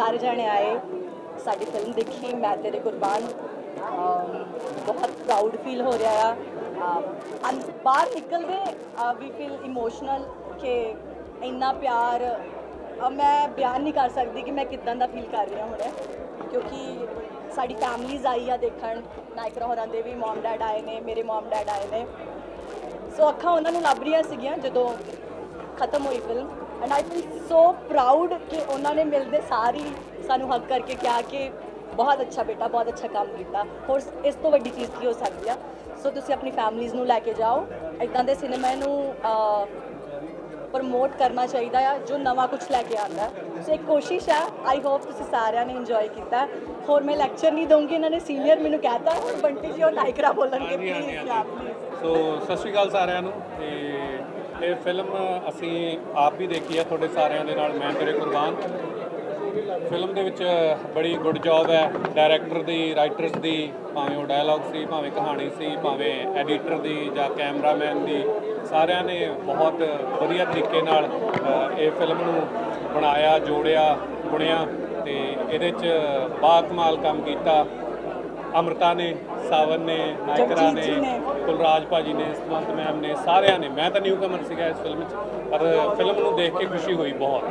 ਸਾਰੇ ਜਣੇ ਆਏ। ਸਾਡੀ ਫਿਲਮ ਦੇਖੀ ਮੈਂ ਤੇਰੇ ਕੁਰਬਾਨ। ਬਹੁਤ ਪ੍ਰਾਊਡ ਫੀਲ ਹੋ ਰਿਹਾ ਆ। ਅਮ, ਬਾਹਰ ਨਿਕਲਦੇ ਵੀ ਫੀਲ ਇਮੋਸ਼ਨਲ ਕਿ ਇੰਨਾ ਪਿਆਰ ਮੈਂ ਬਿਆਨ ਨਹੀਂ ਕਰ ਸਕਦੀ ਕਿ ਮੈਂ ਕਿਦਾਂ ਦਾ ਫੀਲ ਕਰ ਰਹੀ ਹਾਂ ਹੁਣ। ਕਿਉਂਕਿ ਸਾਡੀ ਫੈਮਲੀਜ਼ ਆਈ ਆ ਦੇਖਣ। ਨਾਇਕਰਾ ਹੋਰਾਂ ਦੇ ਵੀ ਮਮ ਡੈਡ ਆਏ ਨੇ ਮੇਰੇ ਮਮ ਡੈਡ ਆਏ ਨੇ। ਸੋ ਅੱਖਾਂ ਉਹਨਾਂ ਨੂੰ ਲੱਭ ਰਹੀਆਂ ਸੀਗੀਆਂ ਜਦੋਂ ਖਤਮ ਹੋਈ film and I feel so proud ਕਿ ਉਹਨਾਂ ਨੇ ਮਿਲਦੇ ਸਾਰੀ ਸਾਨੂੰ ਹੱਕ ਕਰਕੇ ਕਿਹਾ ਕਿ ਬਹੁਤ ਅੱਛਾ ਬੇਟਾ ਬਹੁਤ ਅੱਛਾ ਕੰਮ ਕੀਤਾ ਹੋਰ ਇਸ ਤੋਂ ਵੱਡੀ ਚੀਜ਼ ਕੀ ਹੋ ਸਕਦੀ ਆ ਸੋ ਤੁਸੀਂ ਆਪਣੀ ਫੈਮਲੀਜ਼ ਨੂੰ ਲੈ ਕੇ ਜਾਓ ਇਦਾਂ ਦੇ ਸਿਨੇਮਾ ਨੂੰ ਪ੍ਰਮੋਟ ਕਰਨਾ ਚਾਹੀਦਾ ਆ ਜੋ ਨਵਾਂ ਕੁਝ ਲੈ ਕੇ ਆਉਂਦਾ। ਸੋ ਇੱਕ ਕੋਸ਼ਿਸ਼ ਹੈ ਆਈ ਹੋਪ ਤੁਸੀਂ ਸਾਰਿਆਂ ਨੇ ਇੰਜੋਏ ਕੀਤਾ ਹੋਰ ਮੈਂ ਲੈਕਚਰ ਨਹੀਂ ਦਊਂਗੀ ਇਹਨਾਂ ਨੇ ਸੀਨੀਅਰ ਮੈਨੂੰ ਕਹਿਤਾ ਹੁਣ ਬੰਟੀ ਜੀ ਉਹ ਨਾਇਕਰਾ ਬੋਲਣਗੇ। ਪਲੀਜ਼ ਸੋ ਸਤਿ ਸ਼੍ਰੀ ਅਕਾਲ ਸਾਰਿਆਂ ਨੂੰ ਤੇ ਇਹ ਫਿਲਮ ਅਸੀਂ ਆਪ ਵੀ ਦੇਖੀ ਹੈ, ਤੁਹਾਡੇ ਸਾਰਿਆਂ ਦੇ ਨਾਲ, ਮੈਂ ਤੇਰੇ ਕੁਰਬਾਨ। ਫਿਲਮ ਦੇ ਵਿੱਚ ਬੜੀ ਗੁੱਡ ਜੌਬ ਹੈ ਡਾਇਰੈਕਟਰ ਦੀ ਰਾਈਟਰਸ ਦੀ, ਭਾਵੇਂ ਉਹ ਡਾਇਲੌਗ ਸੀ, ਭਾਵੇਂ ਕਹਾਣੀ ਸੀ, ਭਾਵੇਂ ਐਡੀਟਰ ਦੀ ਜਾਂ ਕੈਮਰਾਮੈਨ ਦੀ, ਸਾਰਿਆਂ ਨੇ ਬਹੁਤ ਵਧੀਆ ਤਰੀਕੇ ਨਾਲ ਇਹ ਫਿਲਮ ਨੂੰ ਬਣਾਇਆ, ਜੋੜਿਆ, ਬੁਣਿਆ ਤੇ ਇਹਦੇ 'ਚ ਬਾਕਮਾਲ ਕੰਮ ਕੀਤਾ। ਅਮਰਤਾ ਨੇ ਸਾਵਨ ਨੇ ਨਾਇਕਰਾ ਨੇ ਜੀ ਨੇ। ਕੁਲਰਾਜ ਭਾਜੀ ਨੇ ਸੁਮੰਤ ਮੈਮ ਨੇ ਸਾਰਿਆਂ ਨੇ। ਮੈਂ ਤਾਂ ਨਿਊ ਕਮਰ ਸੀਗਾ ਇਸ ਫਿਲਮ 'ਚ ਪਰ ਫਿਲਮ ਨੂੰ ਦੇਖ ਕੇ ਖੁਸ਼ੀ ਹੋਈ ਬਹੁਤ।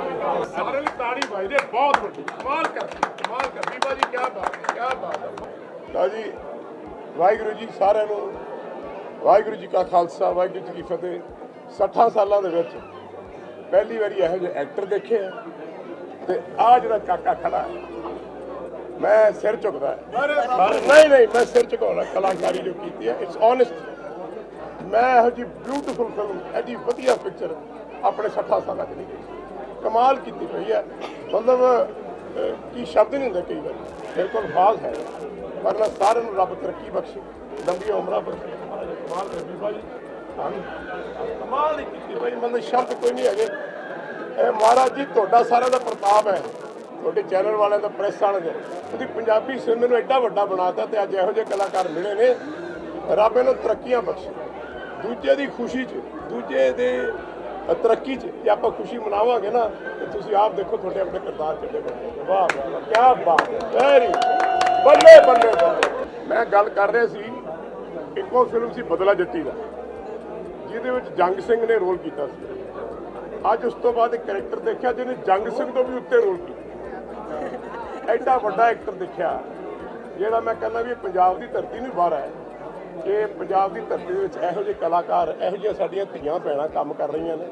ਸਾਰੇ ਲਈ ਤਾੜੀ ਵੱਜਦੇ ਬਹੁਤ ਵੱਡੀ। ਕਮਾਲ ਕਰਦੀ ਕਮਾਲ ਕਰਦੀ ਬਾਜੀ ਕੀ ਬਾਤ ਹੈ ਕੀ ਬਾਤ ਹੈ। ਲਓ ਜੀ ਵਾਹਿਗੁਰੂ ਜੀ ਸਾਰਿਆਂ ਨੂੰ ਵਾਹਿਗੁਰੂ ਜੀ ਕਾ ਖਾਲਸਾ ਵਾਹਿਗੁਰੂ ਜੀ ਕੀ ਫਤਿਹ। 60 ਸਾਲਾਂ ਦੇ ਵਿੱਚ ਪਹਿਲੀ ਵਾਰੀ ਇਹੋ ਜਿਹੇ ਐਕਟਰ ਦੇਖੇ ਆ। ਤੇ ਆ ਜਿਹੜਾ ਕਾਕਾ ਖੜਾ ਹੈ ਮੈਂ ਸਿਰ ਝੁਕਦਾ ਨਹੀਂ ਨਹੀਂ, ਮੈਂ ਸਿਰ ਝੁਕਾਉਣਾ, ਕਲਾਕਾਰੀ ਜੋ ਕੀਤੀ ਹੈ ਇਟਸ ਓਨੈਸਟ ਮੈਂ ਇਹੋ ਜੀ ਬਿਊਟੀਫੁਲ ਫਿਲਮ ਐਡੀ ਵਧੀਆ ਪਿਕਚਰ ਆਪਣੇ 60 ਸਾਲਾਂ ਚ ਨਹੀਂ ਦੇਖੀ। ਕਮਾਲ ਕੀਤੀ ਪਈ ਹੈ। ਮਤਲਬ ਕੀ ਸ਼ਬਦ ਨਹੀਂ ਹੁੰਦੇ ਕਈ ਵਾਰੀ। ਮੇਰੇ ਕੋਲ ਬਾਲ ਹੈ, ਪਰ ਮੈਂ ਸਾਰਿਆਂ ਨੂੰ ਰੱਬ ਤਰੱਕੀ ਬਖਸ਼ੇ ਲੰਬੀ ਉਮਰਾਂ ਬਖਸ਼ੇ। ਕਮਾਲ ਕਰਦੀ ਭਾਈ ਕਮਾਲ ਕੀਤੀ ਭਾਈ ਮਤਲਬ ਸ਼ਬਦ ਕੋਈ ਨਹੀਂ ਹੈਗੇ। ਇਹ ਮਹਾਰਾਜ ਜੀ, ਤੁਹਾਡਾ ਸਾਰਿਆਂ ਦਾ ਪ੍ਰਤਾਪ ਹੈ। ਤੁਹਾਡੇ ਚੈਨਲ ਵਾਲਿਆਂ ਦਾ ਪ੍ਰੈਸ ਵਾਲਿਆਂ ਦਾ ਉਹਦੀ ਪੰਜਾਬੀ ਸਿਨੇਮੇ ਨੂੰ ਐਡਾ ਵੱਡਾ ਬਣਾਤਾ ਤੇ ਅੱਜ ਇਹੋ ਜਿਹੇ ਕਲਾਕਾਰ ਮਿਲੇ ਨੇ। ਰੱਬ ਇਹਨੂੰ ਤਰੱਕੀਆਂ ਬਖਸ਼ੇ। ਦੂਜੇ ਦੀ ਖੁਸ਼ੀ 'ਚ, ਦੂਜੇ ਦੇ ਤਰੱਕੀ 'ਚ ਜੇ ਆਪਾਂ ਖੁਸ਼ੀ ਮਨਾਵਾਂਗੇ ਨਾ, ਤੇ ਤੁਸੀਂ ਆਪ ਦੇਖੋ ਤੁਹਾਡੇ ਆਪਣੇ ਕਰਤਾਰ ਚੱਲੇ ਬਣਦੇ ਵਾਹ ਵਾਹ ਵਾਹ ਕੀ ਬਾਤ ਹੈ। ਵੈਰੀ ਬੱਲੇ ਬੱਲੇ ਮੈਂ ਗੱਲ ਕਰ ਰਿਹਾ ਸੀ, ਇੱਕੋ ਫਿਲਮ ਸੀ ਬਦਲਾ ਜੱਟੀ ਦਾ, ਜਿਹਦੇ ਵਿੱਚ ਜੰਗ ਸਿੰਘ ਨੇ ਰੋਲ ਕੀਤਾ ਸੀ। ਅੱਜ ਉਸ ਤੋਂ ਬਾਅਦ ਇੱਕ ਕੈਰੈਕਟਰ ਦੇਖਿਆ ਜਿਹਨੇ ਜੰਗ ਸਿੰਘ ਤੋਂ ਵੀ ਉੱਤੇ ਰੋਲ ਕੀਤਾ। ਐਡਾ ਵੱਡਾ ਐਕਟਰ ਦੇਖਿਆ। ਜਿਹੜਾ ਮੈਂ ਕਹਿੰਦਾ ਵੀ ਪੰਜਾਬ ਦੀ ਧਰਤੀ ਨੂੰ ਬਾਹਰ ਹੈ। ਕਿ ਪੰਜਾਬ ਦੀ ਧਰਤੀ ਦੇ ਵਿੱਚ ਇਹੋ ਜਿਹੇ ਕਲਾਕਾਰ, ਇਹੋ ਜਿਹੀਆਂ ਸਾਡੀਆਂ ਧੀਆਂ ਭੈਣਾਂ ਕੰਮ ਕਰ ਰਹੀਆਂ ਨੇ।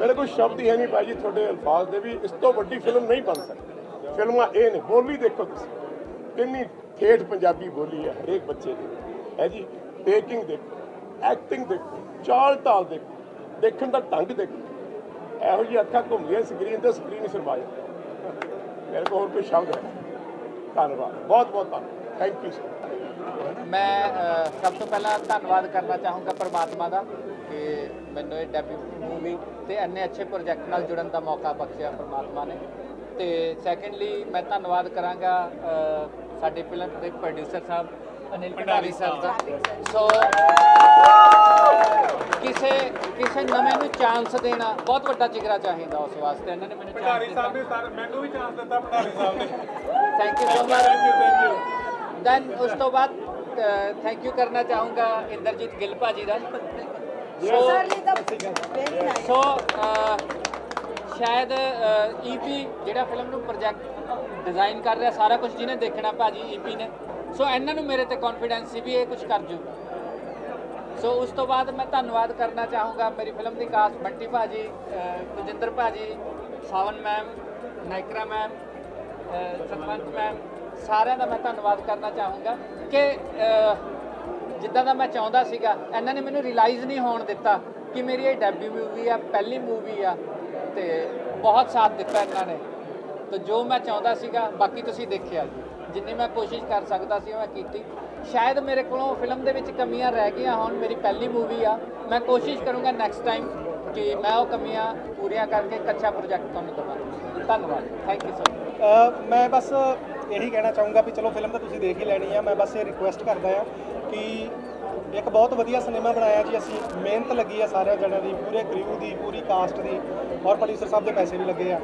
ਮੇਰੇ ਕੋਲ ਸ਼ਬਦ ਹੀ ਹੈ ਨਹੀਂ ਭਾਈ ਜੀ, ਤੁਹਾਡੇ ਅਲਫਾਜ਼ ਦੇ ਵੀ ਇਸ ਤੋਂ ਵੱਡੀ ਫਿਲਮ ਨਹੀਂ ਬਣ ਸਕਦੀ। ਫਿਲਮਾਂ ਇਹ ਨੇ, ਬੋਲੀ ਦੇਖੋ ਤੁਸੀਂ। ਕਿੰਨੀ ਠੇਠ ਪੰਜਾਬੀ ਬੋਲੀ ਹੈ ਹਰੇਕ ਬੱਚੇ ਦੀ। ਹੈ ਜੀ ਟੇਕਿੰਗ ਦੇਖੋ ਐਕਟਿੰਗ ਦੇਖੋ, ਚਾਲ ਢਾਲ ਦੇਖੋ, ਦੇਖਣ ਦਾ ਢੰਗ ਦੇਖੋ। ਇਹੋ ਜਿਹੀ ਅੱਖਾਂ ਘੁੰਮਦੀਆਂ ਸਕਰੀਨ ਤੇ ਸਕਰੀਨ ਸਰਵਾਇਆ ਮੇਰੇ ਕੋਲ ਹੋਰ ਕੋਈ ਸ਼ਬਦ ਹੈ? ਧੰਨਵਾਦ। ਬਹੁਤ ਬਹੁਤ ਧੰਨਵਾਦ। ਥੈਂਕ ਯੂ ਸਰ ਮੈਂ ਸਭ ਤੋਂ ਪਹਿਲਾਂ ਧੰਨਵਾਦ ਕਰਨਾ ਚਾਹੂੰਗਾ ਪ੍ਰਮਾਤਮਾ ਦਾ ਕਿ ਮੈਨੂੰ ਇਹ ਡੈਬਿਊ ਮੂਵੀ ਤੇ ਇੰਨੇ ਅੱਛੇ ਪ੍ਰੋਜੈਕਟ ਨਾਲ ਜੁੜਨ ਦਾ ਮੌਕਾ ਬਖਸ਼ਿਆ ਪ੍ਰਮਾਤਮਾ ਨੇ। ਤੇ ਸੈਕੰਡਲੀ ਮੈਂ ਧੰਨਵਾਦ ਕਰਾਂਗਾ ਸਾਡੇ ਫਿਲਮ ਦੇ ਪ੍ਰੋਡਿਊਸਰ ਸਾਹਿਬ ਅਨਿਲ ਭੰਡਾਰੀ ਸਾਹਿਬ ਦਾ। ਸੋ ਕਿਸੇ ਕਿਸੇ ਨਵੇਂ ਨੂੰ ਚਾਂਸ ਦੇਣਾ ਬਹੁਤ ਵੱਡਾ ਜਿਗਰਾ ਚਾਹੀਦਾ ਉਸ ਵਾਸਤੇ। ਇਹਨਾਂ ਨੇ ਮੈਨੂੰ ਚਾਂਸ ਦਿੱਤਾ। ਸਾਹਿਬ ਨੇ ਸਰ ਮੈਨੂੰ ਵੀ ਚਾਂਸ ਦਿੱਤਾ ਭੰਡਾਰੀ ਸਾਹਿਬ ਨੇ। Thank you so much thank you thank you then ਉਸ ਤੋਂ ਬਾਅਦ ਥੈਂਕ ਯੂ ਕਰਨਾ ਚਾਹੂੰਗਾ ਇੰਦਰਜੀਤ ਗਿੱਲ ਭਾਜੀ ਦਾ। ਸੋ ਸੋ ਅਹ, ਸ਼ਾਇਦ ਈਪੀ ਜਿਹੜਾ ਫਿਲਮ ਨੂੰ ਪ੍ਰੋਜੈਕਟ ਡਿਜ਼ਾਈਨ ਕਰ ਰਿਹਾ ਸਾਰਾ ਕੁਝ ਜਿਹਨੇ ਦੇਖਣਾ ਭਾਜੀ ਈਪੀ ਨੇ। ਸੋ ਇਹਨਾਂ ਨੂੰ ਮੇਰੇ ਤੇ ਕੌਨਫੀਡੈਂਸ ਸੀ ਵੀ ਇਹ ਕੁਝ ਕਰ ਜੂ ਸੋ ਉਸ ਤੋਂ ਬਾਅਦ ਮੈਂ ਧੰਨਵਾਦ ਕਰਨਾ ਚਾਹੂੰਗਾ ਮੇਰੀ ਫਿਲਮ ਦੀ ਕਾਸਟ ਬੰਟੀ ਭਾਜੀ ਕੁਜਿੰਦਰ ਕੁਲਜਿੰਦਰ ਭਾਜੀ, Sawan ma'am Naikra ma'am Satwant ma'am ਸਾਰਿਆਂ ਦਾ ਮੈਂ ਧੰਨਵਾਦ ਕਰਨਾ ਚਾਹੂੰਗਾ ਕਿ ਜਿੱਦਾਂ ਦਾ ਮੈਂ ਚਾਹੁੰਦਾ ਸੀਗਾ, ਇਹਨਾਂ ਨੇ ਮੈਨੂੰ ਰਿਅਲਾਈਜ਼ ਨਹੀਂ ਹੋਣ ਦਿੱਤਾ ਕਿ ਮੇਰੀ ਇਹ ਡੈਬਿਊ ਮੂਵੀ ਆ, ਪਹਿਲੀ ਮੂਵੀ ਆ, ਤੇ ਬਹੁਤ ਸਾਥ ਦਿੱਤਾ ਇਹਨਾਂ ਨੇ। ਤੇ ਜੋ ਮੈਂ ਚਾਹੁੰਦਾ ਸੀਗਾ, ਬਾਕੀ ਤੁਸੀਂ ਦੇਖਿਆ ਜੀ। ਜਿੰਨੀ ਮੈਂ ਕੋਸ਼ਿਸ਼ ਕਰ ਸਕਦਾ ਸੀ, ਉਹ ਮੈਂ ਕੀਤੀ। ਸ਼ਾਇਦ ਮੇਰੇ ਕੋਲੋਂ ਫਿਲਮ ਦੇ ਵਿੱਚ ਕਮੀਆਂ ਰਹਿ ਗਈਆਂ ਹੁਣ, ਮੇਰੀ ਪਹਿਲੀ ਮੂਵੀ ਆ। ਮੈਂ ਕੋਸ਼ਿਸ਼ ਕਰੂੰਗਾ ਨੈਕਸਟ ਟਾਈਮ ਕਿ ਮੈਂ ਉਹ ਕਮੀਆਂ ਪੂਰੀਆਂ ਕਰਕੇ ਇੱਕ ਅੱਛਾ ਪ੍ਰੋਜੈਕਟ ਤੁਹਾਨੂੰ ਦਵਾਂ। ਧੰਨਵਾਦ। ਥੈਂਕ ਯੂ ਸੋ ਮੈਂ ਬਸ ਇਹੀ ਕਹਿਣਾ ਚਾਹੂੰਗਾ ਵੀ ਚਲੋ ਫਿਲਮ ਤਾਂ ਤੁਸੀਂ ਦੇਖ ਹੀ ਲੈਣੀ ਆ। ਮੈਂ ਬਸ ਇਹ ਰਿਕੁਐਸਟ ਕਰਦਾ ਆ ਕਿ ਇੱਕ ਬਹੁਤ ਵਧੀਆ ਸਿਨੇਮਾ ਬਣਾਇਆ ਜੀ। ਅਸੀਂ ਮਿਹਨਤ ਲੱਗੀ ਆ ਸਾਰਿਆਂ ਜਣਿਆਂ ਦੀ, ਪੂਰੇ ਕ੍ਰਿਊ ਦੀ, ਪੂਰੀ ਕਾਸਟ ਦੀ ਔਰ ਪ੍ਰੋਡਿਊਸਰ ਸਾਹਿਬ ਦੇ ਪੈਸੇ ਵੀ ਲੱਗੇ ਆ।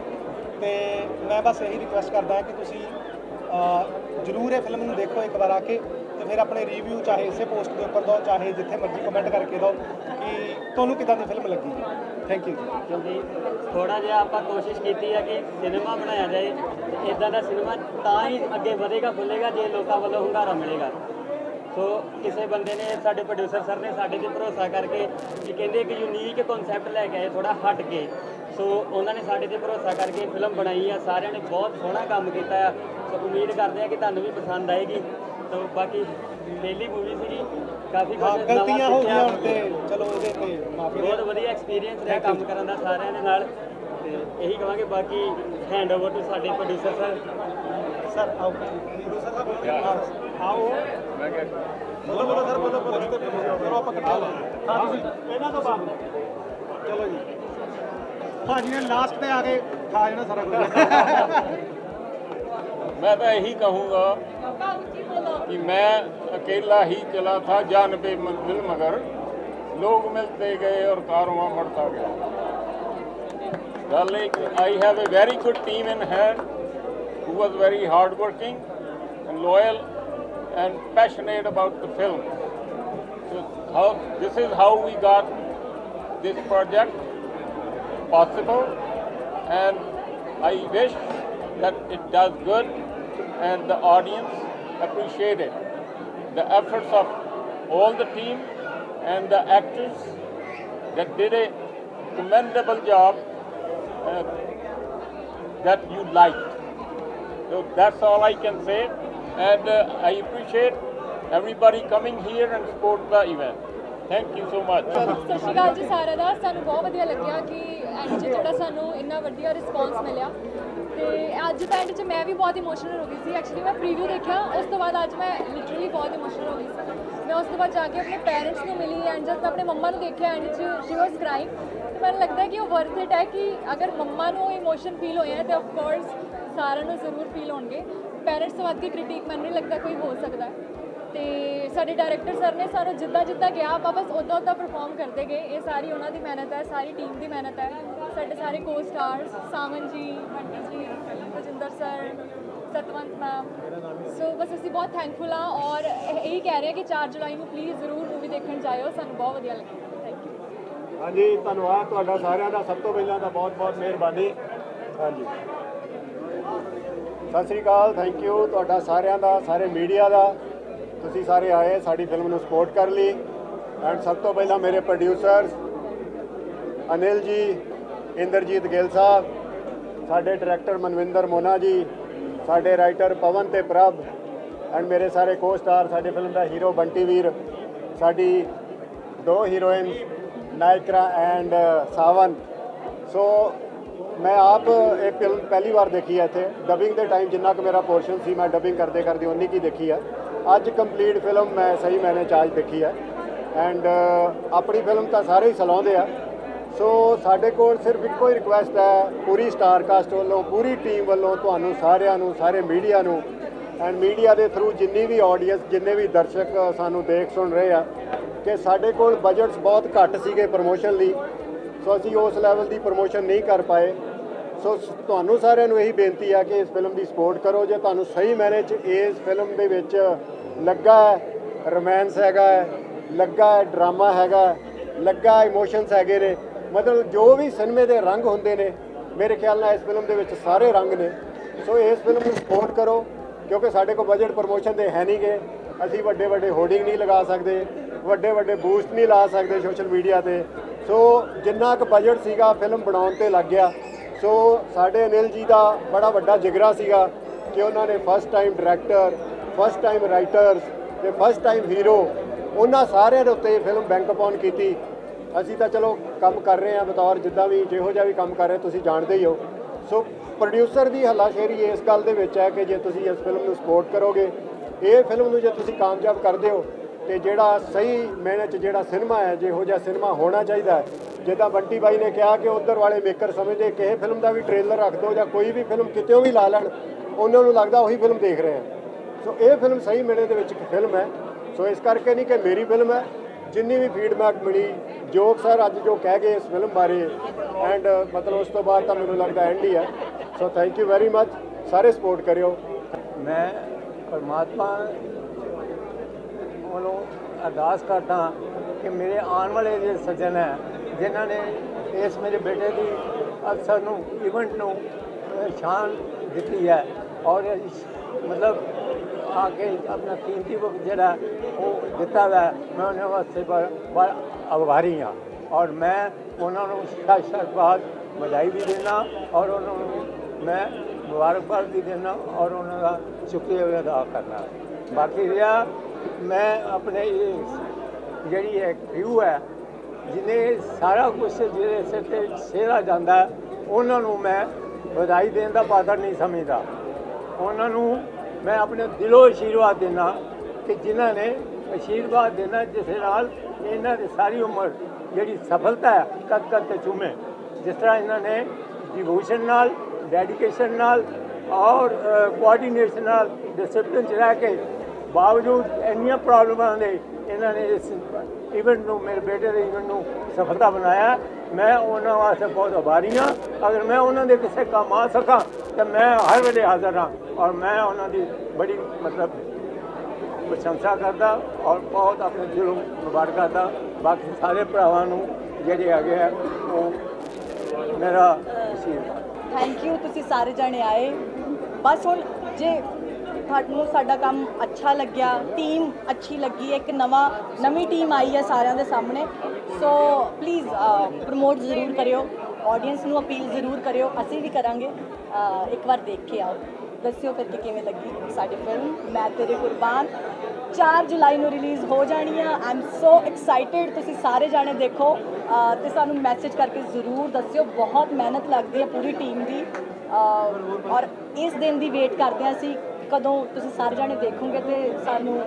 ਤੇ ਮੈਂ ਬਸ ਇਹੀ ਰਿਕੁਐਸਟ ਕਰਦਾ ਹਾਂ ਕਿ ਤੁਸੀਂ ਜ਼ਰੂਰ ਇਹ ਫਿਲਮ ਨੂੰ ਦੇਖੋ, ਇੱਕ ਵਾਰ ਆ ਕੇ। ਤੇ ਫਿਰ ਆਪਣੇ ਰਿਵਿਊ ਚਾਹੇ ਇਸੇ ਪੋਸਟ ਦੇ ਉੱਪਰ ਦਿਓ, ਚਾਹੇ ਜਿੱਥੇ ਮਰਜ਼ੀ ਕਮੈਂਟ ਕਰਕੇ ਦਿਓ ਕਿ ਤੁਹਾਨੂੰ ਕਿਦਾਂ ਦੀ ਫਿਲਮ ਲੱਗੀ? ਥੈਂਕ ਯੂ ਕਿਉਂਕਿ ਥੋੜਾ ਜਿਹਾ ਆਪਾਂ ਕੋਸ਼ਿਸ਼ ਕੀਤੀ ਹੈ ਕਿ ਸਿਨੇਮਾ ਬਣਾਇਆ ਜਾਏ, ਤੇ ਇਦਾਂ ਦਾ ਸਿਨੇਮਾ ਤਾਂ ਹੀ ਅੱਗੇ ਵਧੇਗਾ ਫੁੱਲੇਗਾ ਜੇ ਲੋਕਾਂ ਵੱਲੋਂ ਹੁੰਗਾਰਾ ਮਿਲੇਗਾ। ਸੋ ਕਿਸੇ ਬੰਦੇ ਨੇ, ਸਾਡੇ ਪ੍ਰੋਡਿਊਸਰ ਸਰ ਨੇ ਸਾਡੇ ਤੇ ਭਰੋਸਾ ਕਰਕੇ ਕਿ ਕਹਿੰਦੇ ਇੱਕ ਯੂਨੀਕ ਕਨਸੈਪਟ ਲੈ ਕੇ ਆਏ ਥੋੜਾ ਹਟ ਕੇ। ਸੋ ਉਹਨਾਂ ਨੇ ਸਾਡੇ ਤੇ ਭਰੋਸਾ ਕਰਕੇ ਫਿਲਮ ਬਣਾਈ ਆ, ਸਾਰਿਆਂ ਨੇ ਬਹੁਤ ਸੋਹਣਾ ਕੰਮ ਕੀਤਾ ਆ। ਸੋ ਉਮੀਦ ਕਰਦੇ ਆ ਕਿ ਤੁਹਾਨੂੰ ਵੀ ਪਸੰਦ ਆਏਗੀ। ਤੋਂ ਬਾਕੀ ਡੇਲੀ ਮੂਵੀ ਸੀਗੀ ਕਾਫੀ ਗਲਤੀਆਂ ਹੋ ਗਈਆਂ ਹੁਣ ਤੇ ਚਲੋ ਉਹਦੇ ਤੇ ਮਾਫੀ ਬਹੁਤ ਵਧੀਆ ਐਕਸਪੀਰੀਅੰਸ ਰਿਹਾ ਕੰਮ ਕਰਨ ਦਾ ਸਾਰਿਆਂ ਦੇ ਨਾਲ। ਤੇ ਇਹੀ ਕਹਾਂਗੇ ਬਾਕੀ ਹੈਂਡ ਓਵਰ ਟੂ ਸਾਡੇ ਪ੍ਰੋਡਿਊਸਰ ਸਰ ਸਰ ਆਓ। ਪ੍ਰੋਡਿਊਸਰ ਸਾਹਿਬ ਬੋਲੋ। ਆਓ। ਬੋਲੋ ਬੋਲੋ ਸਰ ਬੋਲੋ ਬੋਲੋ। ਤੇ ਆਪਾਂ ਕੱਟਾ ਲੈ ਹਾਂ ਤੁਸੀਂ ਇਹਨਾਂ ਤੋਂ ਬਾਅਦ ਚਲੋ ਜੀ। ਹਾਂ ਜੀ ਨੇ ਲਾਸਟ ਤੇ ਆ ਕੇ ਖਾ ਜਾਣਾ ਸਾਰਾ ਮੈਂ ਤਾਂ ਇਹੀ ਕਹੂੰਗਾ कि मैं अकेला ही चला था जानबे मंजिल मगर लोग मिलते गए और कारवां बढ़ता गया I have a very good team in hand who was very hard working and loyal and passionate about the film. So how, this is how we got this project possible and I wish that it does good and the audience appreciate it. The efforts of all the team and the actors that did a commendable job uh, that you liked. So that's all I can say and uh, I appreciate everybody coming here and support the event. Thank you so much. ਸਤਿ ਸ਼੍ਰੀ ਅਕਾਲ ਜੀ ਸਾਰਿਆਂ ਦਾ ਸਾਨੂੰ ਬਹੁਤ ਵਧੀਆ ਲੱਗਿਆ ਕਿ and 'ਚ ਜਿਹੜਾ ਸਾਨੂੰ ਇੰਨਾ ਵਧੀਆ ਰਿਸਪੌਂਸ ਮਿਲਿਆ ਤੇ ਅੱਜ ਦਾ ਐਂਡ 'ਚ ਮੈਂ ਵੀ ਬਹੁਤ ਇਮੋਸ਼ਨਲ ਹੋ ਗਈ ਸੀ। ਐਕਚੁਅਲੀ ਮੈਂ ਪ੍ਰੀਵਿਊ ਦੇਖਿਆ, ਉਸ ਤੋਂ ਬਾਅਦ ਅੱਜ ਮੈਂ ਲਿਟਰਲੀ ਬਹੁਤ ਇਮੋਸ਼ਨਲ ਹੋ ਗਈ ਸੀ। ਮੈਂ ਉਸ ਤੋਂ ਬਾਅਦ ਜਾ ਕੇ ਆਪਣੇ ਪੇਰੈਂਟਸ ਨੂੰ ਮਿਲੀ ਐਂਡ ਜਦ ਮੈਂ ਆਪਣੇ ਮੰਮਾ ਨੂੰ ਦੇਖਿਆ ਐਂਡ 'ਚ ਸ਼ੀ ਵਾਸ ਕ੍ਰਾਈਂਗ ਤੇ ਮੈਨੂੰ ਲੱਗਦਾ ਕਿ ਉਹ ਵਰਥ ਇਟ ਹੈ ਕਿ ਅਗਰ ਮੰਮਾ ਨੂੰ ਇਮੋਸ਼ਨ ਫੀਲ ਹੋਏ ਹੈ ਤੇ ਆਫ ਕੋਰਸ ਸਾਰਿਆਂ ਨੂੰ ਜ਼ਰੂਰ ਫੀਲ ਹੋਣਗੇ। ਪੇਰੈਂਟਸ ਤੋਂ ਵੱਧ ਕੇ ਕ੍ਰਿਟਿਕ ਮੈਨੂੰ ਨਹੀਂ ਲੱਗਦਾ ਕੋਈ ਹੋ ਸਕਦਾ। ਹੈ ਤੇ ਸਾਡੇ ਡਾਇਰੈਕਟਰ ਸਰ ਨੇ ਸਾਨੂੰ ਜਿੱਦਾਂ ਜਿੱਦਾਂ ਗਿਆ ਆਪਾਂ ਬਸ ਉਦਾਂ ਉਦਾਂ ਪਰਫਾਰਮ ਕਰਦੇ ਗਏ। ਇਹ ਸਾਰੀ ਉਹਨਾਂ ਦੀ ਮਿਹਨਤ ਹੈ, ਸਾਰੀ ਟੀਮ ਦੀ ਮਿਹਨਤ ਹੈ। ਸਾਡੇ ਸਾਰੇ ਕੋ stars Sawan ji Bunty ji, Rajinder sir Satwant ma'am so ਬਸ ਅਸੀਂ ਬਹੁਤ ਥੈਂਕਫੁਲ ਹਾਂ ਔਰ ਇਹ ਇਹੀ ਕਹਿ ਰਹੇ ਹਾਂ ਕਿ 4 ਜੁਲਾਈ ਨੂੰ ਪਲੀਜ਼ ਜ਼ਰੂਰ ਮੂਵੀ ਦੇਖਣ ਜਾਇਓ, ਸਾਨੂੰ ਬਹੁਤ ਵਧੀਆ ਲੱਗੇਗਾ ਥੈਂਕ ਯੂ ਹਾਂਜੀ, ਧੰਨਵਾਦ ਤੁਹਾਡਾ ਸਾਰਿਆਂ ਦਾ। ਸਭ ਤੋਂ ਪਹਿਲਾਂ ਤਾਂ ਬਹੁਤ ਬਹੁਤ ਮਿਹਰਬਾਨੀ। ਹਾਂਜੀ। ਸਤਿ ਸ੍ਰੀ ਅਕਾਲ ਥੈਂਕ ਯੂ ਤੁਹਾਡਾ ਸਾਰਿਆਂ ਦਾ, ਸਾਰੇ ਮੀਡੀਆ ਦਾ। ਤੁਸੀਂ ਸਾਰੇ ਆਏ, ਸਾਡੀ ਫਿਲਮ ਨੂੰ ਸਪੋਰਟ ਕਰ ਲਈ। ਐਂਡ ਸਭ ਤੋਂ ਪਹਿਲਾਂ ਮੇਰੇ ਪ੍ਰੋਡਿਊਸਰਸ ਅਨਿਲ ਜੀ ਇੰਦਰਜੀਤ ਗਿੱਲ ਸਾਹਿਬ, ਸਾਡੇ ਡਾਇਰੈਕਟਰ ਮਨਵਿੰਦਰ ਮੋਨਾ ਜੀ, ਸਾਡੇ ਰਾਈਟਰ ਪਵਨ ਤੇ ਪ੍ਰਭ ਐਂਡ ਮੇਰੇ ਸਾਰੇ ਕੋ-ਸਟਾਰ ਸਾਡੇ ਫਿਲਮ ਦਾ ਹੀਰੋ ਬੰਟੀ ਵੀਰ, ਸਾਡੀ ਦੋ heroine Naikra and Sawan. So ਮੈਂ ਆਪ ਇਹ ਫਿਲਮ ਪਹਿਲੀ ਵਾਰ ਦੇਖੀ ਹੈ ਇੱਥੇ। ਡਬਿੰਗ ਦੇ ਟਾਈਮ ਜਿੰਨਾ ਕੁ ਮੇਰਾ ਪੋਰਸ਼ਨ ਸੀ, ਮੈਂ ਡਬਿੰਗ ਕਰਦੇ ਕਰਦੇ ਉਨੀ ਕੀ ਦੇਖੀ ਹੈ। ਅੱਜ ਕੰਪਲੀਟ ਫਿਲਮ ਮੈਂ, ਸਹੀ ਮੈਨੇ ਚਾਰਜ ਦੇਖੀ ਹੈ। ਐਂਡ ਆਪਣੀ ਫਿਲਮ ਤਾਂ ਸਾਰੇ ਹੀ ਸਲਾਉਂਦੇ ਆ। ਸੋ ਸਾਡੇ ਕੋਲ ਸਿਰਫ ਇੱਕੋ ਹੀ ਰਿਕੁਐਸਟ ਹੈ, ਪੂਰੀ ਸਟਾਰ ਕਾਸਟ ਵੱਲੋਂ, ਪੂਰੀ ਟੀਮ ਵੱਲੋਂ ਤੁਹਾਨੂੰ ਸਾਰਿਆਂ ਨੂੰ, ਸਾਰੇ ਮੀਡੀਆ ਨੂੰ ਐਂਡ ਮੀਡੀਆ ਦੇ ਥਰੂ ਜਿੰਨੀ ਵੀ ਆਡੀਅנס ਜਿੰਨੇ ਵੀ ਦਰਸ਼ਕ ਸਾਨੂੰ ਦੇਖ ਸੁਣ ਰਹੇ ਆ, ਕਿ ਸਾਡੇ ਕੋਲ ਬਜਟਸ ਬਹੁਤ ਘੱਟ ਸੀਗੇ ਪ੍ਰੋਮੋਸ਼ਨ ਲਈ। ਸੋ ਅਸੀਂ ਉਸ ਲੈਵਲ ਦੀ ਪ੍ਰੋਮੋਸ਼ਨ ਨਹੀਂ ਕਰ ਪਾਏ। ਸੋ ਤੁਹਾਨੂੰ ਸਾਰਿਆਂ ਨੂੰ ਇਹੀ ਬੇਨਤੀ ਆ ਕਿ ਇਸ ਫਿਲਮ ਦੀ ਸਪੋਰਟ ਕਰੋ। ਜੇ ਤੁਹਾਨੂੰ ਸਹੀ ਮੈਨੇ ਚ ਇਸ ਫਿਲਮ ਦੇ ਵਿੱਚ ਲੱਗਾ ਹੈ ਰੋਮਾਂਸ ਹੈਗਾ ਲੱਗਾ ਡਰਾਮਾ ਹੈਗਾ ਲੱਗਾ ਇਮੋਸ਼ਨਸ ਹੈਗੇ ਨੇ ਮਤਲਬ ਜੋ ਵੀ ਸਿਨੇਮੇ ਦੇ ਰੰਗ ਹੁੰਦੇ ਨੇ, ਮੇਰੇ ਖਿਆਲ ਨਾਲ ਇਸ ਫਿਲਮ ਦੇ ਵਿੱਚ ਸਾਰੇ ਰੰਗ ਨੇ। ਸੋ ਇਸ ਫਿਲਮ ਨੂੰ ਸਪੋਰਟ ਕਰੋ, ਕਿਉਂਕਿ ਸਾਡੇ ਕੋਲ ਬਜਟ ਪ੍ਰੋਮੋਸ਼ਨ ਦੇ ਹੈ ਨਹੀਂਗੇ ਅਸੀਂ ਵੱਡੇ ਵੱਡੇ ਹੋਰਡਿੰਗ ਨਹੀਂ ਲਗਾ ਸਕਦੇ ਵੱਡੇ ਵੱਡੇ ਬੂਸਟ ਨਹੀਂ ਲਾ ਸਕਦੇ ਸੋਸ਼ਲ ਮੀਡੀਆ ਤੇ। ਸੋ ਜਿੰਨਾ ਕੁ ਬਜਟ ਸੀਗਾ, ਫਿਲਮ ਬਣਾਉਣ ਤੇ ਲੱਗ ਗਿਆ। ਸੋ ਸਾਡੇ ਅਨਿਲ ਜੀ ਦਾ ਬੜਾ ਵੱਡਾ ਜਿਗਰਾ ਸੀਗਾ ਕਿ ਉਹਨਾਂ ਨੇ first time director first time writers ਤੇ ਫਸਟ ਟਾਈਮ ਹੀਰੋ ਉਹਨਾਂ ਸਾਰਿਆਂ ਦੇ ਉੱਤੇ ਫਿਲਮ ਬੈਂਕ ਅਪਾਨ ਕੀਤੀ। ਅਸੀਂ ਤਾਂ ਚਲੋ ਕੰਮ ਕਰ ਰਹੇ ਹਾਂ ਬਤੌਰ, ਜਿੱਦਾਂ ਵੀ ਜਿਹੋ ਜਿਹਾ ਵੀ ਕੰਮ ਕਰ ਰਹੇ, ਤੁਸੀਂ ਜਾਣਦੇ ਹੀ ਹੋ। ਸੋ ਪ੍ਰੋਡਿਊਸਰ ਦੀ ਹੱਲਾਸ਼ੇਰੀ ਇਸ ਗੱਲ ਦੇ ਵਿੱਚ ਹੈ ਕਿ ਜੇ ਤੁਸੀਂ ਇਸ ਫਿਲਮ ਨੂੰ ਸਪੋਰਟ ਕਰੋਗੇ, ਇਹ ਫਿਲਮ ਨੂੰ ਜੇ ਤੁਸੀਂ ਕਾਮਯਾਬ ਕਰਦੇ ਹੋ, ਤੇ ਜਿਹੜਾ ਸਹੀ ਮੈਨੇ ਚ ਜਿਹੜਾ ਸਿਨੇਮਾ ਹੈ, ਜਿਹੋ ਜਿਹਾ ਸਿਨੇਮਾ ਹੋਣਾ ਚਾਹੀਦਾ ਹੈ। ਜਿੱਦਾਂ ਬੰਟੀ ਬਾਈ ਨੇ ਕਿਹਾ ਕਿ ਉਧਰ ਵਾਲੇ ਮੇਕਰ ਸਮਝਦੇ ਕਿ ਇਹ ਫਿਲਮ ਦਾ ਵੀ ਟ੍ਰੇਲਰ ਰੱਖ ਦਿਓ ਜਾਂ ਕੋਈ ਵੀ ਫਿਲਮ ਕਿਤੇੋਂ ਵੀ ਲਾ ਲੈਣ, ਉਹਨਾਂ ਨੂੰ ਲੱਗਦਾ ਉਹੀ ਫਿਲਮ ਦੇਖ ਰਹੇ ਆ। ਸੋ ਇਹ ਫਿਲਮ ਸਹੀ ਮੇਰੇ ਦੇ ਵਿੱਚ ਇੱਕ ਫਿਲਮ ਹੈ। ਸੋ ਇਸ ਕਰਕੇ ਨਹੀਂ ਕਿ ਮੇਰੀ ਫਿਲਮ ਹੈ ਜਿੰਨੀ ਵੀ ਫੀਡਬੈਕ ਮਿਲੀ ਜੋਕ ਸਰ ਅੱਜ ਜੋ ਕਹਿ ਗਏ ਇਸ ਫਿਲਮ ਬਾਰੇ ਐਂਡ ਮਤਲਬ ਉਸ ਤੋਂ ਬਾਅਦ ਤਾਂ ਮੈਨੂੰ ਲੱਗਦਾ ਐਂਡ ਹੀ ਹੈ। So thank you very much ਸਾਰੇ ਸਪੋਰਟ ਕਰਿਓ। ਮੈਂ ਪਰਮਾਤਮਾ ਵੱਲੋਂ ਅਰਦਾਸ ਕਰਦਾ ਕਿ ਮੇਰੇ ਆਉਣ ਵਾਲੇ ਜਿਹੜੇ ਸੱਜਣ ਹੈ, ਜਿਨ੍ਹਾਂ ਨੇ ਇਸ ਮੇਰੇ ਬੇਟੇ ਦੀ ਅਕਸਰ ਨੂੰ ਇਵੈਂਟ ਨੂੰ ਸ਼ਾਨ ਦਿੱਤੀ ਹੈ। ਔਰ ਮਤਲਬ ਆ ਕੇ ਆਪਣਾ ਕੀਮਤੀ ਵਕਤ ਜਿਹੜਾ ਉਹ ਦਿੱਤਾ ਹੈ ਮੈਂ ਉਹਨਾਂ ਵਾਸਤੇ ਬੜਾ ਆਭਾਰੀ ਹਾਂ ਔਰ ਮੈਂ ਉਹਨਾਂ ਨੂੰ ਸ਼ਾਸ਼ਰਬਾਦ ਵਧਾਈ ਵੀ ਦੇਣਾ ਔਰ ਉਹਨਾਂ ਨੂੰ ਮੈਂ ਮੁਬਾਰਕਬਾਦ ਵੀ ਦੇਣਾ ਔਰ ਉਹਨਾਂ ਦਾ ਸ਼ੁਕਰੀਆ ਵੀ ਅਦਾ ਕਰਨਾ ਬਾਕੀ ਰਿਹਾ ਮੈਂ ਆਪਣੇ ਜਿਹੜੀ ਹੈ ਵਿਊ ਹੈ ਜਿਹਨੇ ਸਾਰਾ ਕੁਝ ਜਿਹੜੇ ਸਿਰ ਤੇ ਸੇਰਾ ਜਾਂਦਾ ਉਹਨਾਂ ਨੂੰ ਮੈਂ ਵਧਾਈ ਦੇਣ ਦਾ ਪਾਤਰ ਨਹੀਂ ਸਮਝਦਾ ਉਹਨਾਂ ਨੂੰ ਮੈਂ ਆਪਣੇ ਦਿਲੋਂ ਆਸ਼ੀਰਵਾਦ ਦੇਣਾ ਕਿ ਜਿਨ੍ਹਾਂ ਨੇ ਆਸ਼ੀਰਵਾਦ ਦੇਣਾ ਜਿਸ ਨਾਲ ਇਹਨਾਂ ਦੀ ਸਾਰੀ ਉਮਰ ਜਿਹੜੀ ਸਫਲਤਾ ਹੈ ਕਦ ਕਦ ਤੇ ਚੁੰਮੇ। ਜਿਸ ਤਰ੍ਹਾਂ ਇਹਨਾਂ ਨੇ ਡਿਵੋਸ਼ਨ ਨਾਲ ਡੈਡੀਕੇਸ਼ਨ ਨਾਲ ਔਰ ਕੋਆਰਡੀਨੇਸ਼ਨ ਨਾਲ ਡਿਸਪਲਿਨ ਚ ਰਹਿ ਕੇ ਬਾਵਜੂਦ ਇੰਨੀਆਂ ਪ੍ਰੋਬਲਮਾਂ ਦੇ ਇਹਨਾਂ ਨੇ ਇਸ ਇਵੈਂਟ ਨੂੰ, ਮੇਰੇ ਬੇਟੇ ਦੇ ਇਵੈਂਟ ਨੂੰ ਸਫਲਤਾ ਬਣਾਇਆ। ਮੈਂ ਉਹਨਾਂ ਵਾਸਤੇ ਬਹੁਤ ਆਭਾਰੀ ਹਾਂ। ਅਗਰ ਮੈਂ ਉਹਨਾਂ ਦੇ ਕਿਸੇ ਕੰਮ ਆ ਸਕਾਂ, ਤਾਂ ਮੈਂ ਹਰ ਵੇਲੇ ਹਾਜ਼ਰ ਹਾਂ ਔਰ ਮੈਂ ਉਹਨਾਂ ਦੀ ਬੜੀ ਮਤਲਬ ਪ੍ਰਸ਼ੰਸਾ ਕਰਦਾ ਔਰ ਬਹੁਤ ਆਪਣੇ ਦਿਲੋਂ ਮੁਬਾਰਕਾਂ ਦਾ ਬਾਕੀ ਸਾਰੇ ਭਰਾਵਾਂ ਨੂੰ ਜਿਹੜੇ ਹੈਗੇ ਆ, ਉਹ ਮੇਰਾ ਆਸ਼ੀਰਵਾਦ ਥੈਂਕ ਯੂ ਤੁਸੀਂ ਸਾਰੇ ਜਣੇ ਆਏ। ਬਸ ਹੁਣ ਜੇ ਤੁਹਾਨੂੰ ਸਾਡਾ ਕੰਮ ਅੱਛਾ ਲੱਗਿਆ ਟੀਮ ਅੱਛੀ ਲੱਗੀ ਇੱਕ ਨਵਾਂ ਨਵੀਂ ਟੀਮ ਆਈ ਹੈ ਸਾਰਿਆਂ ਦੇ ਸਾਹਮਣੇ। ਸੋ ਪਲੀਜ਼ ਪ੍ਰਮੋਟ ਜ਼ਰੂਰ ਕਰਿਓ ਆਡੀਅנס ਨੂੰ ਅਪੀਲ ਜ਼ਰੂਰ ਕਰਿਓ ਅਸੀਂ ਵੀ ਕਰਾਂਗੇ। ਇੱਕ ਵਾਰ ਦੇਖ ਕੇ ਆਓ। ਦੱਸਿਓ ਫਿਰ ਕਿ ਕਿਵੇਂ ਲੱਗੀ ਸਾਡੀ ਫਿਲਮ ਮੈਂ ਤੇਰੇ ਕੁਰਬਾਨ। 4 ਜੁਲਾਈ ਨੂੰ ਰਿਲੀਜ਼ ਹੋ ਜਾਣੀ ਆ। ਆਮ ਸੋ ਐਕਸਾਈਟਿਡ ਤੁਸੀਂ ਸਾਰੇ ਜਾਣੇ ਦੇਖੋ। ਅਹ, ਤੇ ਸਾਨੂੰ ਮੈਸੇਜ ਕਰਕੇ ਜ਼ਰੂਰ ਦੱਸਿਓ ਬਹੁਤ ਮਿਹਨਤ ਲੱਗਦੀ ਹੈ ਪੂਰੀ ਟੀਮ ਦੀ। ਔਰ ਇਸ ਦਿਨ ਦੀ ਵੇਟ ਕਰਦੇ ਹਾਂ ਅਸੀਂ। ਕਦੋਂ ਤੁਸੀਂ ਸਾਰੇ ਜਾਣੇ ਦੇਖੋਗੇ ਤੇ ਸਾਨੂੰ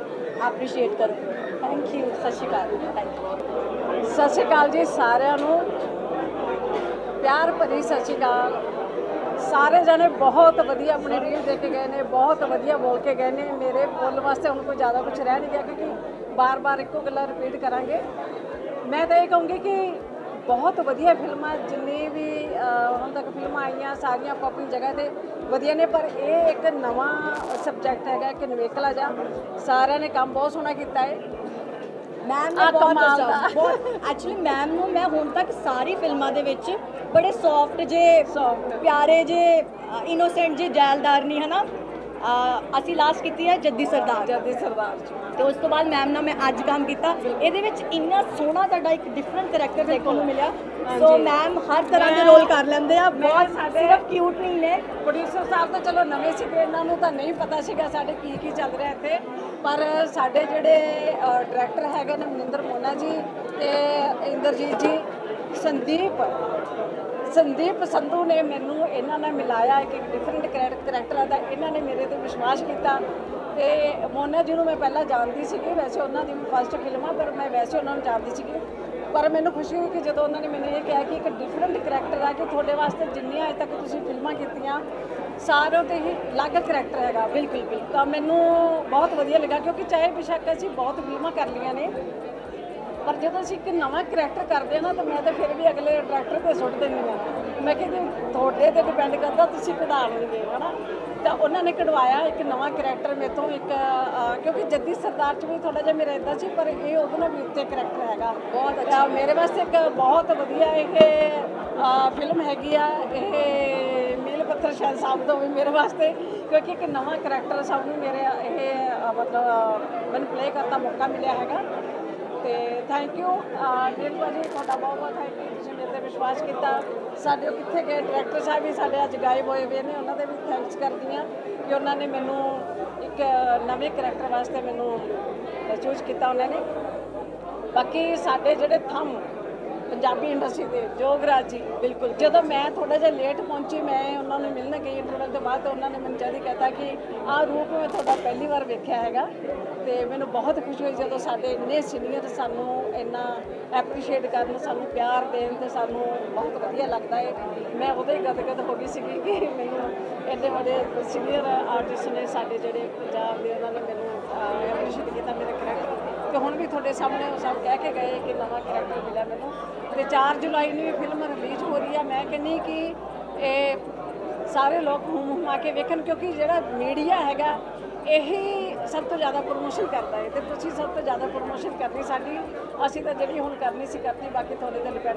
ਐਪਰੀਸ਼ੀਏਟ ਕਰੋਗੇ ਥੈਂਕ ਯੂ ਸਤਿ ਸ਼੍ਰੀ ਅਕਾਲ। ਥੈਂਕ ਯੂ ਸਤਿ ਸ਼੍ਰੀ ਅਕਾਲ ਜੀ ਸਾਰਿਆਂ ਨੂੰ। ਪਿਆਰ ਭਰੀ ਸਤਿ ਸ਼੍ਰੀ ਅਕਾਲ। ਸਾਰੇ ਜਣੇ ਬਹੁਤ ਵਧੀਆ ਆਪਣੇ ਰੀਲ ਦੇ ਕੇ ਗਏ ਨੇ, ਬਹੁਤ ਵਧੀਆ ਬੋਲ ਕੇ ਗਏ ਨੇ। ਮੇਰੇ ਬੋਲਣ ਵਾਸਤੇ ਹੁਣ ਕੋਈ ਜ਼ਿਆਦਾ ਕੁਝ ਰਹਿ ਨਹੀਂ ਗਿਆ ਕਿਉਂਕਿ ਬਾਰ-ਬਾਰ ਇੱਕੋ ਗੱਲਾਂ ਰਿਪੀਟ ਕਰਾਂਗੇ। ਮੈਂ ਤਾਂ ਇਹ ਕਹੂੰਗੀ ਕਿ ਬਹੁਤ ਵਧੀਆ ਫਿਲਮਾਂ, ਜਿੰਨੀ ਵੀ ਹੁਣ ਤੱਕ ਫਿਲਮਾਂ ਆਈਆਂ ਸਾਰੀਆਂ ਆਪੋ ਆਪਣੀ ਜਗ੍ਹਾ ਤੇ ਵਧੀਆ ਨੇ ਪਰ ਇਹ ਇੱਕ ਨਵਾਂ ਸਬਜੈਕਟ ਹੈਗਾ ਕਿ ਨਵੇਕਲਾ ਜਾ। ਸਾਰਿਆਂ ਨੇ ਕੰਮ ਬਹੁਤ ਸੋਹਣਾ ਕੀਤਾ ਹੈ ਮੈਮ ਆਹ ਨੇ ਬਹੁਤ ਕਮਾਲ ਅੱਛਾ ਦਾ। ਬਹੁਤ ਐਕਚੁਅਲੀ ਮੈਮ ਨੂੰ ਮੈਂ ਹੁਣ ਤੱਕ ਸਾਰੀ ਫਿਲਮਾਂ ਦੇ ਵਿੱਚ ਬੜੇ ਸੌਫਟ ਜੇ ਪਿਆਰੇ ਜੇ ਇਨੋਸੈਂਟ ਜੇ ਜੈਲਦਾਰ ਨਹੀਂ ਹਨਾ? ਅਹ ਅਸੀਂ ਲਾਸਟ ਕੀਤੀ ਹੈ ਜੱਦੀ ਸਰਦਾਰ ਜੱਦੀ ਸਰਦਾਰ ਤੇ ਉਸ ਤੋਂ ਬਾਅਦ ਮੈਮ ਨਾਲ ਮੈਂ ਅੱਜ ਕੰਮ ਕੀਤਾ। ਇਹਦੇ ਵਿੱਚ ਇੰਨਾ ਸੋਹਣਾ ਤੁਹਾਡਾ ਇੱਕ ਡਿਫਰੈਂਟ ਕਰੈਕਟਰ ਦੇਖਣ ਨੂੰ ਮਿਲਿਆ। ਸੋ। ਮੈਮ ਹਰ ਤਰ੍ਹਾਂ ਦੇ ਰੋਲ ਕਰ ਲੈਂਦੇ ਆ। ਬਹੁਤ ਸਿਰਫ ਕਿਊਟ ਨਹੀਂ ਨੇ। ਪ੍ਰੋਡਿਊਸਰ ਸਾਹਿਬ ਤਾਂ ਚਲੋ ਨਵੇਂ ਸੀਗੇ ਇਹਨਾਂ ਨੂੰ ਤਾਂ ਨਹੀਂ ਪਤਾ ਸੀਗਾ ਸਾਡੇ ਕੀ ਕੀ ਚੱਲ ਰਿਹਾ ਇੱਥੇ। ਪਰ ਸਾਡੇ ਜਿਹੜੇ ਡਾਇਰੈਕਟਰ ਹੈਗੇ ਨੇ ਮਨਿੰਦਰ ਮੋਨਾ ਜੀ ਤੇ ਇੰਦਰਜੀਤ ਜੀ ਸੰਦੀਪ। ਸੰਦੀਪ ਸੰਧੂ ਨੇ ਮੈਨੂੰ ਇਹਨਾਂ ਨਾਲ ਮਿਲਾਇਆ ਇੱਕ ਡਿਫਰੈਂਟ ਕਰੈਕਟਰਾਂ ਦਾ ਇਹਨਾਂ ਨੇ ਮੇਰੇ ਤੇ ਵਿਸ਼ਵਾਸ ਕੀਤਾ ਤੇ ਮੋਨਾ ਜੀ ਨੂੰ ਮੈਂ ਪਹਿਲਾਂ ਜਾਣਦੀ ਸੀਗੀ ਵੈਸੇ ਉਹਨਾਂ ਦੀ ਫਸਟ ਫਿਲਮ ਆ ਪਰ ਮੈਂ ਵੈਸੇ ਉਹਨਾਂ ਨੂੰ ਜਾਣਦੀ ਸੀਗੀ। ਪਰ ਮੈਨੂੰ ਖੁਸ਼ੀ ਹੋਈ ਕਿ ਜਦੋਂ ਉਹਨਾਂ ਨੇ ਮੈਨੂੰ ਇਹ ਕਿਹਾ ਕਿ ਇੱਕ ਡਿਫਰੈਂਟ ਕਰੈਕਟਰ ਆ ਕਿ ਤੁਹਾਡੇ ਵਾਸਤੇ ਜਿੰਨੀਆਂ ਅਜੇ ਤੱਕ ਤੁਸੀਂ ਫਿਲਮਾਂ ਕੀਤੀਆਂ ਸਾਰਿਆਂ ਤੇ ਹੀ ਅਲੱਗ ਕਰੈਕਟਰ ਹੈਗਾ। ਬਿਲਕੁਲ ਬਿਲਕੁਲ। ਤਾਂ ਮੈਨੂੰ ਬਹੁਤ ਵਧੀਆ ਲੱਗਾ ਕਿਉਂਕਿ ਚਾਹੇ ਬਿਸ਼ੱਕ ਅਸੀਂ ਬਹੁਤ ਫਿਲਮਾਂ ਕਰ ਲਈਆਂ ਨੇ ਪਰ ਜਦੋਂ ਅਸੀਂ ਇੱਕ ਨਵਾਂ ਕਰੈਕਟਰ ਕਰਦੇ ਹਾਂ ਨਾ ਤਾਂ ਮੈਂ ਤਾਂ ਫਿਰ ਵੀ ਅਗਲੇ ਡਾਇਰੈਕਟਰ ਤੇ ਸੁੱਟ ਦਿੰਦੀ ਹਾਂ। ਮੈਂ ਕਹਿੰਦੀ ਤੁਹਾਡੇ ਤੇ ਡਿਪੈਂਡ ਕਰਦਾ ਤੁਸੀਂ ਕਢਾ ਲਓਗੇ ਹਨਾ? ਤਾਂ ਉਹਨਾਂ ਨੇ ਕਢਵਾਇਆ ਇੱਕ ਨਵਾਂ ਕਰੈਕਟਰ ਮੇਤੋਂ ਇੱਕ ਕਿਉਂਕਿ ਜੱਦੀ ਸਰਦਾਰ ਚ ਵੀ ਥੋੜਾ ਜਿਹਾ ਮੇਰਾ ਇਦਾਂ ਸੀ ਪਰ ਇਹ ਉਹਦੇ ਨਾਲ ਵੀ ਉੱਤੇ ਕਰੈਕਟਰ ਹੈਗਾ। ਬਹੁਤ ਅੱਛਾ। ਮੇਰੇ ਵਾਸਤੇ ਇੱਕ ਬਹੁਤ ਵਧੀਆ ਇਹ ਫਿਲਮ ਹੈਗੀ ਆ ਇਹ ਮੀਲ ਪੱਥਰ ਸ਼ਾਇਦ ਸਾਬਤ ਹੋਵੇ ਮੇਰੇ ਵਾਸਤੇ ਕਿਉਂਕਿ ਇੱਕ ਨਵਾਂ ਕਰੈਕਟਰ ਸਭ ਨੂੰ ਮੇਰੇ ਇਹ ਮਤਲਬ ਮੈਨੂੰ ਪਲੇ ਕਰਨ ਦਾ ਮੌਕਾ ਮਿਲਿਆ ਹੈਗਾ। ਤੇ ਥੈਂਕ ਯੂ ਨੀਲ ਭਾਜੀ ਤੁਹਾਡਾ ਬਹੁਤ ਬਹੁਤ ਥੈਂਕ ਯੂ ਤੁਸੀਂ ਮੇਰੇ ਤੇ ਵਿਸ਼ਵਾਸ ਕੀਤਾ। ਸਾਡੇ ਉਹ ਕਿੱਥੇ ਗਏ? ਡਾਇਰੈਕਟਰ ਸਾਹਿਬ ਵੀ ਸਾਡੇ ਅੱਜ ਗਾਇਬ ਹੋਏ ਹੋਏ ਨੇ, ਉਹਨਾਂ ਦੇ ਵੀ ਥੈਂਕਸ ਕਰਦੀ ਹਾਂ ਕਿ ਉਹਨਾਂ ਨੇ ਮੈਨੂੰ ਇੱਕ ਨਵੇਂ ਕਰੈਕਟਰ ਵਾਸਤੇ ਮੈਨੂੰ ਚੂਜ਼ ਕੀਤਾ ਉਹਨਾਂ ਨੇ। ਬਾਕੀ ਸਾਡੇ ਜਿਹੜੇ ਥੰਮ ਪੰਜਾਬੀ ਇੰਡਸਟਰੀ ਦੇ ਜੋਗਰਾਜ ਜੀ, ਬਿਲਕੁਲ। ਜਦੋਂ ਮੈਂ ਥੋੜਾ ਜਿਹਾ ਲੇਟ ਪਹੁੰਚੀ, ਮੈਂ ਉਹਨਾਂ ਨੂੰ ਮਿਲਣ ਗਈ ਇੰਟਰਵਿਊ ਤੋਂ ਬਾਅਦ, ਤਾਂ ਉਹਨਾਂ ਨੇ ਮੈਨੂੰ ਜਦ ਹੀ ਕਹਿਤਾ ਕਿ ਆਹ ਰੂਪ ਮੈਂ ਤੁਹਾਡਾ ਪਹਿਲੀ ਵਾਰ ਵੇਖਿਆ ਹੈਗਾ ਤੇ ਮੈਨੂੰ ਬਹੁਤ ਖੁਸ਼ੀ ਹੋਈ ਜਦੋਂ ਸਾਡੇ ਇੰਨੇ ਸੀਨੀਅਰ ਸਾਨੂੰ ਇੰਨਾ ਐਪਰੀਸ਼ੀਏਟ ਕਰਨ, ਸਾਨੂੰ ਪਿਆਰ ਦੇਣ ਤੇ ਸਾਨੂੰ ਬਹੁਤ ਵਧੀਆ ਲੱਗਦਾ ਹੈ ਮੈਂ ਉਦੋਂ ਹੀ ਗਦਗਦ ਹੋ ਗਈ ਸੀਗੀ ਕਿ ਮੈਨੂੰ ਇੰਨੇ ਵੱਡੇ ਸੀਨੀਅਰ ਆਰਟਿਸਟ ਨੇ ਸਾਡੇ ਜਿਹੜੇ ਪੰਜਾਬ ਦੇ ਉਹਨਾਂ ਨੇ ਮੈਨੂੰ ਐਪਰੀਸ਼ੀਏਟ ਕੀਤਾ, ਮੇਰੇ ਕਰੈਕਟਰ ਤੇ ਹੁਣ ਵੀ ਤੁਹਾਡੇ ਸਾਹਮਣੇ ਉਹ ਸਭ ਕਹਿ ਕੇ ਗਏ ਕਿ ਨਵਾਂ ਕਰੈਕਟਰ ਮਿਲਿਆ ਮੈਨੂੰ। ਤੇ 4 ਜੁਲਾਈ ਨੂੰ ਇਹ ਫਿਲਮ ਰਿਲੀਜ਼ ਹੋ ਰਹੀ ਹੈ ਮੈਂ ਕਹਿੰਨੀ ਕਿ ਇਹ ਸਾਰੇ ਲੋਕ ਹੂਮ ਹੁਮਾ ਕੇ ਵੇਖਣ ਕਿਉਂਕਿ ਜਿਹੜਾ ਮੀਡੀਆ ਹੈਗਾ, ਇਹੀ ਸਭ ਤੋਂ ਜ਼ਿਆਦਾ ਪ੍ਰੋਮੋਸ਼ਨ ਕਰਦਾ ਹੈ। ਤੇ ਤੁਸੀਂ ਸਭ ਤੋਂ ਜ਼ਿਆਦਾ ਪ੍ਰੋਮੋਸ਼ਨ ਕਰਨੀ ਸਾਡੀ, ਅਸੀਂ ਤਾਂ ਜਿਹੜੀ ਹੁਣ ਕਰਨੀ ਸੀ, ਕਰਨੀ, ਬਾਕੀ ਤੁਹਾਡੇ ਤੇ ਡਿਪੈਂਡ